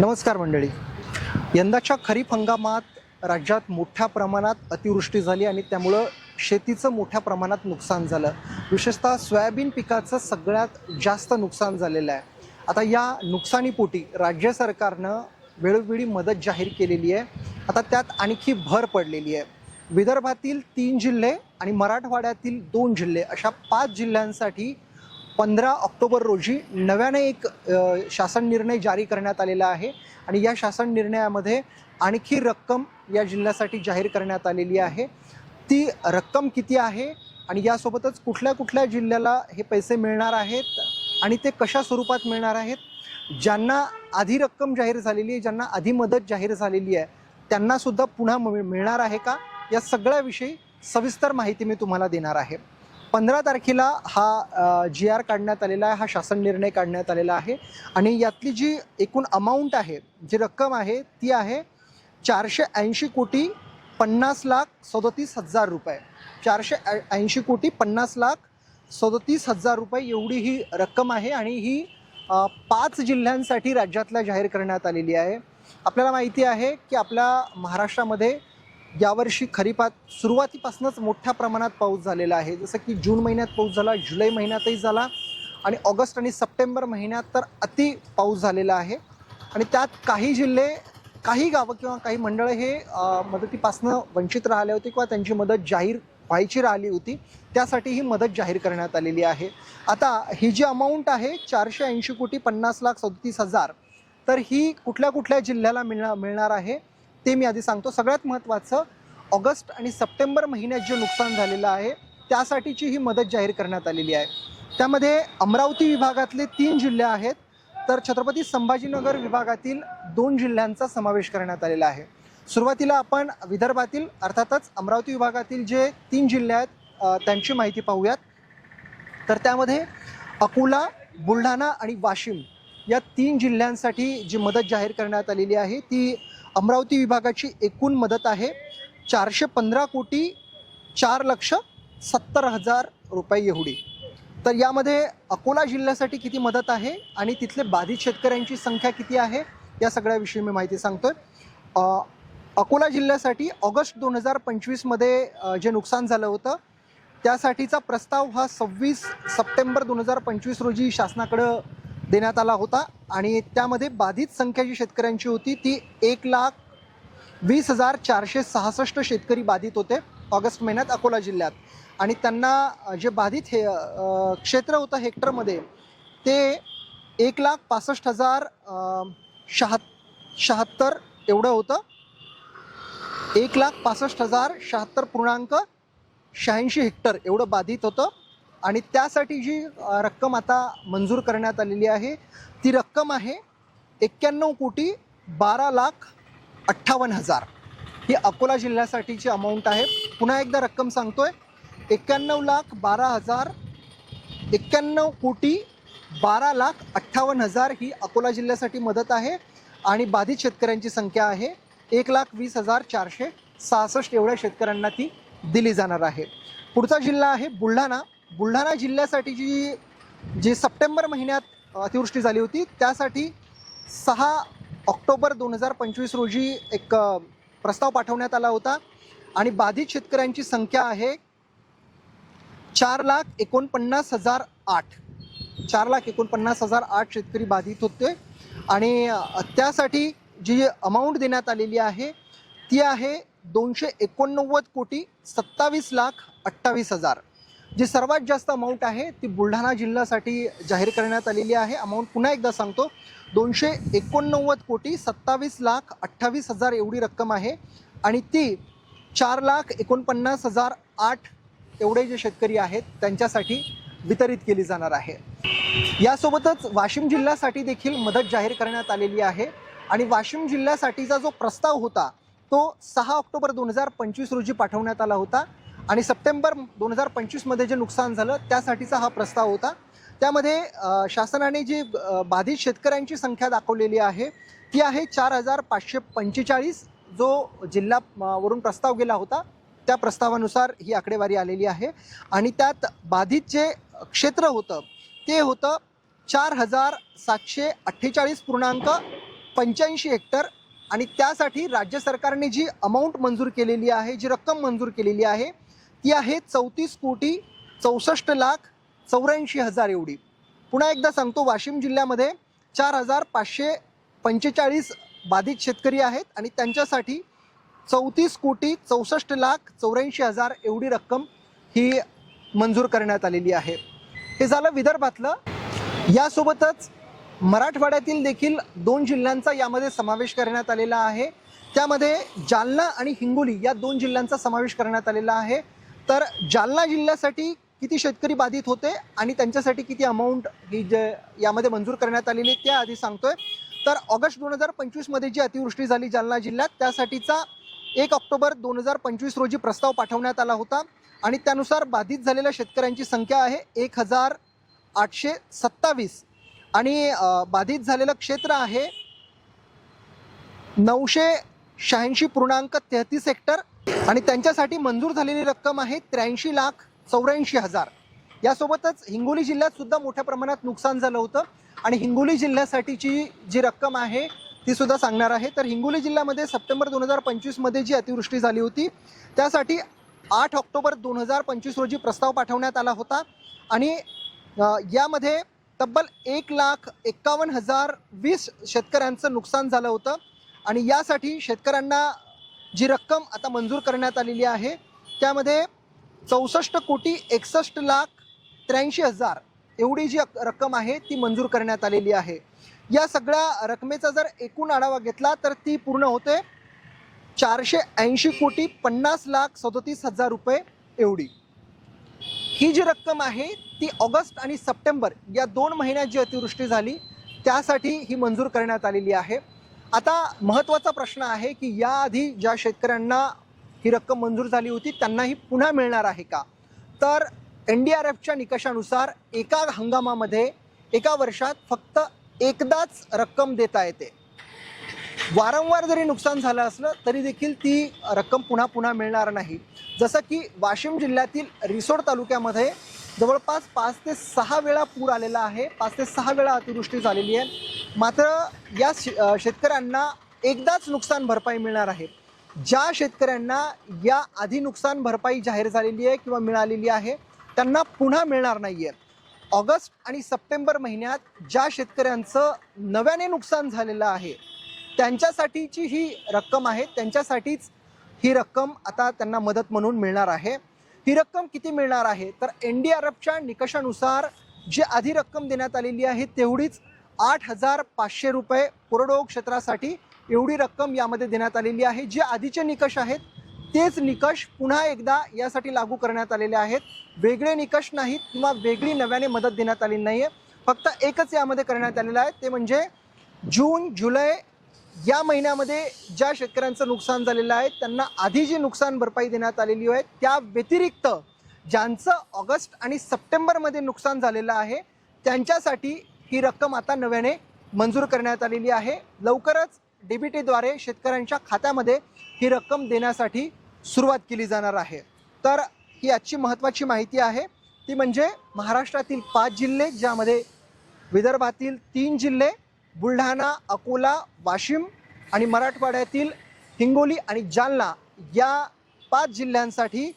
नमस्कार मंडळी. यंदाच्या खरीप हंगामात राज्यात मोठ्या प्रमाणात अतिवृष्टी झाली आणि त्यामुळं शेतीचं मोठ्या प्रमाणात नुकसान झालं. विशेषतः सोयाबीन पिकाचं सगळ्यात जास्त नुकसान झालेलं आहे. आता या नुकसानीपोटी राज्य सरकारनं वेळोवेळी मदत जाहीर केलेली आहे. आता त्यात आणखी भर पडलेली आहे. विदर्भातील तीन जिल्हे आणि मराठवाड्यातील दोन जिल्हे अशा पाच जिल्ह्यांसाठी पंधरा ऑक्टोबर रोजी नव्याने एक शासन निर्णय जारी करण्यात आलेला आहे. आणि या शासन निर्णयामध्ये आणखी रक्कम या जिल्ह्यासाठी जाहीर करण्यात आलेली आहे. ती रक्कम किती आहे? आणि यासोबतच कुठल्या कुठल्या जिल्ह्याला हे पैसे मिळणार आहेत? आणि ते कशा स्वरूपात मिळणार आहेत? ज्यांना आधी रक्कम जाहीर झालेली आहे ज्यांना आधी मदत जाहीर झालेली आहे त्यांनासुद्धा पुन्हा मिळणार आहे का? या सगळ्याविषयी सविस्तर माहिती मी तुम्हाला देणार आहे. पंधरा तारखेला हा जी आर काढण्यात आलेला आहे हा शासन निर्णय काढण्यात आलेला आहे. आणि यातली जी एकूण अमाऊंट आहे जी रक्कम आहे ती आहे चारशे ऐंशी कोटी पन्नास लाख सदोतीस हजार रुपये. चारशे ऐंशी कोटी पन्नास लाख सदोतीस हजार रुपये एवढी ही रक्कम आहे आणि ही पाच जिल्ह्यांसाठी राज्यातल्या जाहीर करण्यात आलेली आहे. आपल्याला माहिती आहे की आपल्या महाराष्ट्रामध्ये यावर्षी खरीपात सुरुवातीपासूनच मोठ्या प्रमाणात पाऊस झालेला आहे. जसं की जून महिन्यात पाऊस झाला जुलै महिन्यातही झाला आणि ऑगस्ट आणि सप्टेंबर महिन्यात तर अति पाऊस झालेला आहे. आणि त्यात काही जिल्हे काही गावं किंवा काही मंडळं हे मदतीपासनं वंचित राहिले होते किंवा त्यांची मदत जाहीर व्हायची राहिली होती. त्यासाठी ही मदत जाहीर करण्यात आलेली आहे. आता ही जी अमाऊंट आहे चारशे ऐंशी कोटी पन्नास लाख सदतीस हजार तर ही कुठल्या कुठल्या जिल्ह्याला मिळणार मिळणार आहे? ते मी आधी सांगतो. सगळ्यात महत्त्वाचं ऑगस्ट आणि सप्टेंबर महिन्यात जे नुकसान झालेलं आहे त्यासाठीची ही मदत जाहीर करण्यात आलेली आहे. त्यामध्ये अमरावती विभागातले तीन जिल्हे आहेत तर छत्रपती संभाजीनगर विभागातील दोन जिल्ह्यांचा समावेश करण्यात आलेला आहे. सुरुवातीला आपण विदर्भातील अर्थातच अमरावती विभागातील जे तीन जिल्हे आहेत त्यांची माहिती पाहूयात. तर त्यामध्ये अकोला बुलढाणा आणि वाशिम या तीन जिल्ह्यांसाठी जी मदत जाहीर करण्यात आलेली आहे ती अमरावती विभागाची एकूण मदत आहे. चारशे पंधरा कोटी चार लक्ष सत्तर हजार रुपये एवढी. तर यामध्ये अकोला जिल्ह्यासाठी किती मदत आहे आणि तिथले बाधित शेतकऱ्यांची संख्या किती आहे या सगळ्याविषयी मी माहिती सांगतोय. अकोला जिल्ह्यासाठी ऑगस्ट दोन हजार पंचवीसमध्ये जे नुकसान झालं होतं त्यासाठीचा प्रस्ताव हा सव्वीस सप्टेंबर दोन हजार पंचवीस रोजी शासनाकडं देण्यात आला होता आणि त्यामध्ये बाधित संख्या जी शेतकऱ्यांची होती ती एक लाख वीस हजार चारशे सहासष्ट शेतकरी बाधित होते ऑगस्ट महिन्यात अकोला जिल्ह्यात. आणि त्यांना जे बाधित हे क्षेत्र होतं हेक्टरमध्ये ते एक लाख पासष्ट हजार शहा शहात्तर एवढं होतं. एक लाख पासष्ट हजार शहात्तर पूर्णांक शहाऐंशी हेक्टर एवढं बाधित होतं. आणि त्यासाठी जी रक्कम आता मंजूर करण्यात आलेली आहे ती रक्कम आहे एक्क्याण्णव कोटी बारा लाख अठ्ठावन्न हजार. ही अकोला जिल्ह्यासाठीची अमाऊंट आहे. पुन्हा एकदा रक्कम सांगतोय. एक्क्याण्णव लाख बारा हजार एक्क्याण्णव कोटी बारा लाख अठ्ठावन्न हजार ही अकोला जिल्ह्यासाठी मदत आहे आणि बाधित शेतकऱ्यांची संख्या आहे. एक लाख वीस हजार चारशे सहासष्ट एवढ्या शेतकऱ्यांना ती दिली जाणार आहे. पुढचा जिल्हा आहे बुलढाणा. बुलढाणा जिल्ह्यासाठी जी जी सप्टेंबर महिन्यात अतिवृष्टी झाली होती त्यासाठी सहा ऑक्टोबर दोन हजार पंचवीस रोजी एक प्रस्ताव पाठवण्यात आला होता. आणि बाधित शेतकऱ्यांची संख्या आहे चार लाख एकोणपन्नास हजार आठ. चार लाख एकोणपन्नास हजार आठ शेतकरी बाधित होते. आणि त्यासाठी जी अमाऊंट देण्यात आलेली आहे ती आहे दोनशे एकोणनव्वद कोटी सत्तावीस लाख अठ्ठावीस हजार. जी सर्वात जास्त अमाऊंट आहे ती बुलढाणा जिल्ह्यासाठी जाहीर करण्यात आलेली आहे. अमाऊंट पुन्हा एकदा सांगतो. दोनशे एकोणनव्वद कोटी सत्तावीस लाख अठ्ठावीस हजार एवढी रक्कम आहे. आणि ती चार लाख एकोणपन्नास हजार आठ एवढे जे शेतकरी आहेत त्यांच्यासाठी वितरित केली जाणार आहे. यासोबतच वाशिम जिल्ह्यासाठी देखील मदत जाहीर करण्यात आलेली आहे. आणि वाशिम जिल्ह्यासाठीचा जो प्रस्ताव होता तो सहा ऑक्टोबर दोन हजार पंचवीस रोजी पाठवण्यात आला होता. आणि सप्टेंबर दोन हजार पंचवीसमध्ये जे नुकसान झालं त्यासाठीचा हा प्रस्ताव होता. त्यामध्ये शासनाने जी बाधित शेतकऱ्यांची संख्या दाखवलेली आहे ती आहे चार हजार पाचशे पंचेचाळीस. जो जिल्हा वरून प्रस्ताव गेला होता त्या प्रस्तावानुसार ही आकडेवारी आलेली आहे. आणि त्यात बाधित जे क्षेत्र होतं ते होतं चार हजार सातशे अठ्ठेचाळीस पूर्णांक पंच्याऐंशी हेक्टर. आणि त्यासाठी राज्य सरकारने जी अमाऊंट मंजूर केलेली आहे जी रक्कम मंजूर केलेली आहे ती आहे चौतीस कोटी चौसष्ट लाख चौऱ्याऐंशी हजार एवढी. पुन्हा एकदा सांगतो वाशिम जिल्ह्यामध्ये चार हजार पाचशे पंचेचाळीस बाधित शेतकरी आहेत आणि त्यांच्यासाठी चौतीस कोटी चौसष्ट लाख चौऱ्याऐंशी हजार एवढी रक्कम ही मंजूर करण्यात आलेली आहे. हे झालं विदर्भातलं. यासोबतच मराठवाड्यातील देखील दोन जिल्ह्यांचा यामध्ये समावेश करण्यात आलेला आहे. त्यामध्ये जालना आणि हिंगोली या दोन जिल्ह्यांचा समावेश करण्यात आलेला आहे. तर जालना जिल्ह्यासाठी किती शेतकरी बाधित होते आणि त्यांच्यासाठी किती अमाऊंट ही जे यामध्ये मंजूर करण्यात आलेली त्या आधी सांगतोय. तर ऑगस्ट दोन हजार पंचवीसमध्ये जी अतिवृष्टी झाली जालना जिल्ह्यात त्यासाठीचा एक ऑक्टोबर दोन हजार पंचवीस रोजी प्रस्ताव पाठवण्यात आला होता. आणि त्यानुसार बाधित झालेल्या शेतकऱ्यांची संख्या आहे एक हजार आठशे सत्तावीस. आणि बाधित झालेलं क्षेत्र आहे नऊशे शहाऐंशी पूर्णांक तेहतीस हेक्टर. आणि त्यांच्यासाठी मंजूर झालेली रक्कम आहे त्र्याऐंशी लाख चौऱ्याऐंशी हजार. यासोबतच हिंगोली जिल्ह्यात सुद्धा मोठ्या प्रमाणात नुकसान झालं होतं. आणि हिंगोली जिल्ह्यासाठीची जी रक्कम आहे ती सुद्धा सांगणार आहे. तर हिंगोली जिल्ह्यामध्ये सप्टेंबर दोन हजार पंचवीसमध्ये जी अतिवृष्टी झाली होती त्यासाठी आठ ऑक्टोबर दोन हजार पंचवीस रोजी प्रस्ताव पाठवण्यात आला होता. आणि यामध्ये तब्बल एक लाख एक्कावन्न हजार वीस शेतकऱ्यांचं नुकसान झालं होतं. आणि यासाठी शेतकऱ्यांना जी रक्कम आता मंजूर करण्यात आलेली आहे त्यामध्ये चौसष्ट कोटी एकसष्ट लाख त्र्याऐंशी हजार एवढी जी रक्कम आहे ती मंजूर करण्यात आलेली आहे. या सगळ्या रकमेचा जर एकूण आढावा घेतला तर ती पूर्ण होते चारशे ऐंशी कोटी पन्नास लाख सदोतीस हजार रुपये एवढी. ही जी रक्कम आहे ती ऑगस्ट आणि सप्टेंबर या दोन महिन्यात जी अतिवृष्टी झाली त्यासाठी ही मंजूर करण्यात आलेली आहे. आता महत्त्वाचा प्रश्न आहे की याआधी ज्या शेतकऱ्यांना ही रक्कम मंजूर झाली होती त्यांना ही पुन्हा मिळणार आहे का? तर एन डी आर एफच्या निकषानुसार एका हंगामामध्ये एका वर्षात फक्त एकदाच रक्कम देता येते. वारंवार जरी नुकसान झालं असलं तरी देखील ती रक्कम पुन्हा पुन्हा मिळणार नाही. जसं की वाशिम जिल्ह्यातील रिसोड तालुक्यामध्ये जवळपास पाच ते सहा वेळा पूर आलेला आहे. पाच ते सहा वेळा अतिवृष्टी झालेली आहे. मात्र या शे- शेतकऱ्यांना एकदाच नुकसान भरपाई मिळणार आहे. ज्या शेतकऱ्यांना या आधी नुकसान भरपाई जाहीर झालेली आहे किंवा मिळालेली आहे त्यांना पुन्हा मिळणार नाही आहे ऑगस्ट आणि सप्टेंबर महिन्यात ज्या शेतकऱ्यांचं नव्याने नुकसान झालेलं आहे त्यांच्यासाठीची ही रक्कम आहे त्यांच्यासाठीच ही रक्कम आता त्यांना मदत म्हणून मिळणार आहे. ही रक्कम किती मिळणार आहे? तर एन डी आर एफच्या निकषानुसार जी आधी रक्कम देण्यात आलेली आहे तेवढीच आठ हजार पाचशे रुपये कोरडवाहू क्षेत्रासाठी एवढी रक्कम यामध्ये देण्यात आलेली आहे. जे आधीचे निकष आहेत तेच निकष पुन्हा एकदा यासाठी लागू करण्यात आलेले आहेत. वेगळे निकष नाहीत किंवा वेगळी नव्याने मदत देण्यात आलेली नाही आहे फक्त एकच यामध्ये करण्यात आलेलं आहे ते म्हणजे जून जुलै या महिन्यामध्ये ज्या शेतकऱ्यांचं नुकसान झालेलं आहे त्यांना आधी जी नुकसान भरपाई देण्यात आलेली आहे त्या व्यतिरिक्त ज्यांचं ऑगस्ट आणि सप्टेंबरमध्ये नुकसान झालेलं आहे त्यांच्यासाठी ही रक्कम आता नव्याने मंजूर करण्यात आलेली आहे. लवकरच डीबीटीद्वारे शेतकऱ्यांच्या खात्यामध्ये ही रक्कम देण्यासाठी सुरुवात केली जाणार आहे. तर ही आजची महत्त्वाची माहिती आहे. ती म्हणजे महाराष्ट्रातील पाच जिल्हे ज्यामध्ये विदर्भातील तीन जिल्हे बुलढाणा अकोला वाशिम आणि मराठवाड्यातील हिंगोली आणि जालना या पाच जिल्ह्यांसाठी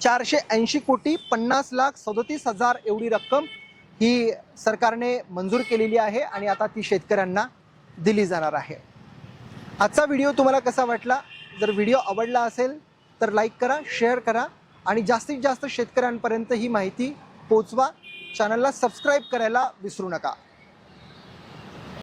चारशे ऐंशी कोटी पन्नास लाख सदोतीस हजार एवढी रक्कम ही सरकारने मंजूर केलेली आहे आणि आता ती शेतकऱ्यांना दिली जाणार आहे. आजचा व्हिडिओ तुम्हाला कसा वाटला? जर व्हिडिओ आवडला असेल तर लाईक करा शेअर करा आणि जास्तीत जास्त शेतकऱ्यांपर्यंत ही माहिती पोचवा चॅनलला सबस्क्राईब करायला विसरू नका.